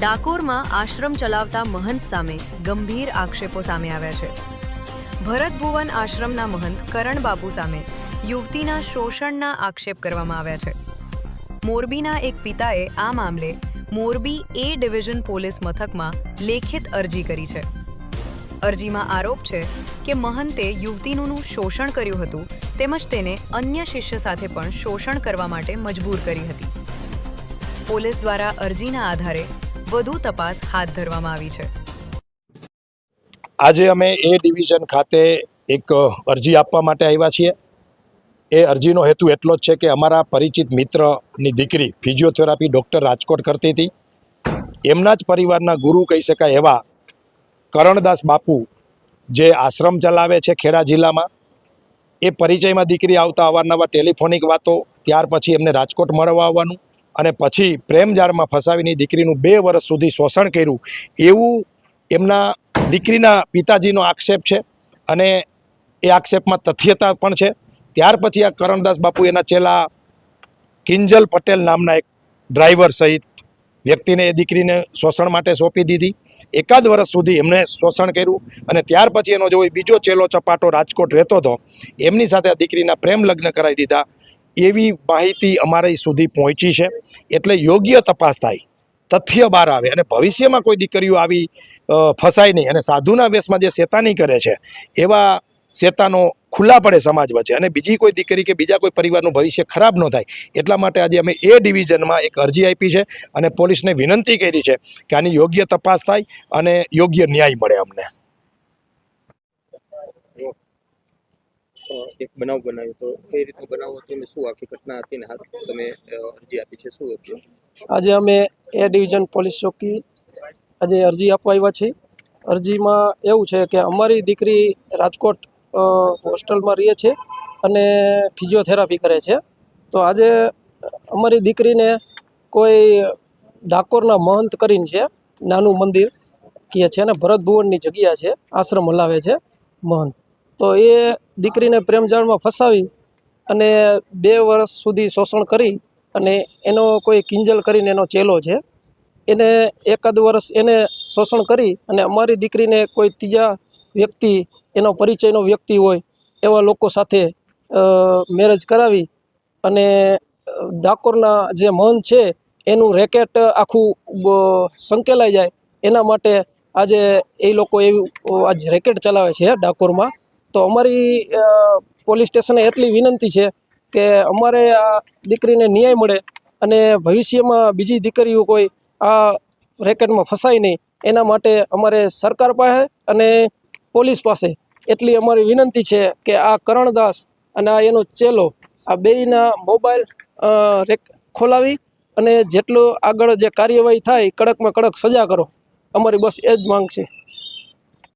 ડાકોરમાં આશ્રમ ચલાવતા મહંત સામે ગંભીર આક્ષેપો સામે આવ્યા છે. ભરત ભુવન આશ્રમના મહંત કરણ બાપુ સામે યુવતીના શોષણના આક્ષેપ કરવામાં આવ્યા છે. મોરબીના એક પિતાએ આ મામલે મોરબી એ ડિવિઝન પોલીસ મથકમાં લેખિત અરજી કરી છે. અરજીમાં આરોપ છે કે મહંતે યુવતીનું શોષણ કર્યું હતું, તેમજ તેને અન્ય શિષ્ય સાથે પણ શોષણ કરવા માટે મજબૂર કરી હતી. પોલીસ દ્વારા અરજીના આધારે વધુ તપાસ હાથ ધરવામાં આવી છે. આજે અમે એ ડિવિઝન ખાતે એક અરજી આપવા માટે આવ્યા છીએ. એ અરજીનો હેતુ એટલો જ છે કે અમારા પરિચિત મિત્રની દીકરી ફિઝિયોથેરાપી ડૉક્ટર રાજકોટ કરતી હતી. એમના જ પરિવારના ગુરુ કહી શકાય એવા કરણદાસ બાપુ જે આશ્રમ ચલાવે છે ખેડા જિલ્લામાં. એ પરિચયમાં દીકરી આવતા અવારનવાર ટેલિફોનિક વાતો, ત્યાર પછી એમને રાજકોટ મળવા આવવાનું. અને પછી પ્રેમજાળમાં ફસાવીને દીકરીનું બે વર્ષ સુધી શોષણ કર્યું, એવું એમના દીકરીના પિતાજીનો આક્ષેપ છે અને એ આક્ષેપમાં તથ્યતા પણ છે. ત્યાર પછી આ કરણદાસ બાપુ એના ચેલા કિંજલ પટેલ નામના એક ડ્રાઈવર સહિત વ્યક્તિને એ દીકરીને શોષણ માટે સોંપી દીધી. એકાદ વર્ષ સુધી એમને શોષણ કર્યું અને ત્યાર પછી એનો જો બીજો ચેલો ચપાટો રાજકોટ રહેતો હતો, એમની સાથે આ દીકરીના પ્રેમ લગ્ન કરાવી દીધા. એવી માહિતી અમારી સુધી પહોંચી છે. એટલે યોગ્ય તપાસ થાય, તથ્ય બહાર આવે અને ભવિષ્યમાં કોઈ દીકરીઓ આવી ફસાય નહીં અને સાધુના વેશમાં જે શેતાની કરે છે, એવા શેતાનો ખુલ્લા પડે સમાજ વચ્ચે અને બીજી કોઈ દીકરી કે બીજા કોઈ પરિવારનું ભવિષ્ય ખરાબ ન થાય, એટલા માટે આજે અમે એ ડિવિઝનમાં એક અરજી આપી છે અને પોલીસને વિનંતી કરી છે કે આની યોગ્ય તપાસ થાય અને યોગ્ય ન્યાય મળે અમને. એક બનાવ બનાવ્યો તો કઈ રીતનો બનાવ હતો અને શું આખી ઘટના હતી ને હાથ તમે અરજી આપી છે, શું હતું? આજે અમે એ ડિવિઝન પોલીસ ચોકી આજે અરજી આપવા આવ્યા છીએ. અરજીમાં એવું છે કે અમારી દીકરી રાજકોટ હોસ્ટેલમાં રહે છે અને ફિઝિયોથેરાપી કરે છે. તો આજે અમારી દીકરીને કોઈ ડાકોરના મહંત કરીને છે, નાનું મંદિર કહે છે અને ભરત ભુવનની જગ્યા છે, આશ્રમ હલાવે છે મહંત. તો એ દીકરીને પ્રેમજાળમાં ફસાવી અને બે વર્ષ સુધી શોષણ કરી અને એનો કોઈ કિંજલ કરીને એનો ચેલો છે. એને એકાદ વર્ષ એને શોષણ કરી અને અમારી દીકરીને કોઈ ત્રીજા વ્યક્તિ, એનો પરિચયનો વ્યક્તિ હોય એવા લોકો સાથે મેરેજ કરાવી અને ડાકોરના જે મહંત છે એનું રેકેટ આખું સંકેલાઈ જાય. એના માટે આજે એ લોકો એવું આજ રેકેટ ચલાવે છે ડાકોરમાં. તો અમારી પોલીસ સ્ટેશને એટલી વિનંતી છે કે અમારે આ દીકરીને ન્યાય મળે અને ભવિષ્યમાં બીજી દીકરીઓ કોઈ આ રેકેટમાં ફસાય નહીં. એના માટે અમારે સરકાર પાસે અને પોલીસ પાસે એટલી અમારી વિનંતી છે કે આ કરણદાસ અને આ એનો ચેલો આ બેયના મોબાઈલ રેક, ખોલાવી અને જેટલું આગળ જે કાર્યવાહી થાય કડકમાં કડક સજા કરો. અમારી બસ એ જ માંગ છે.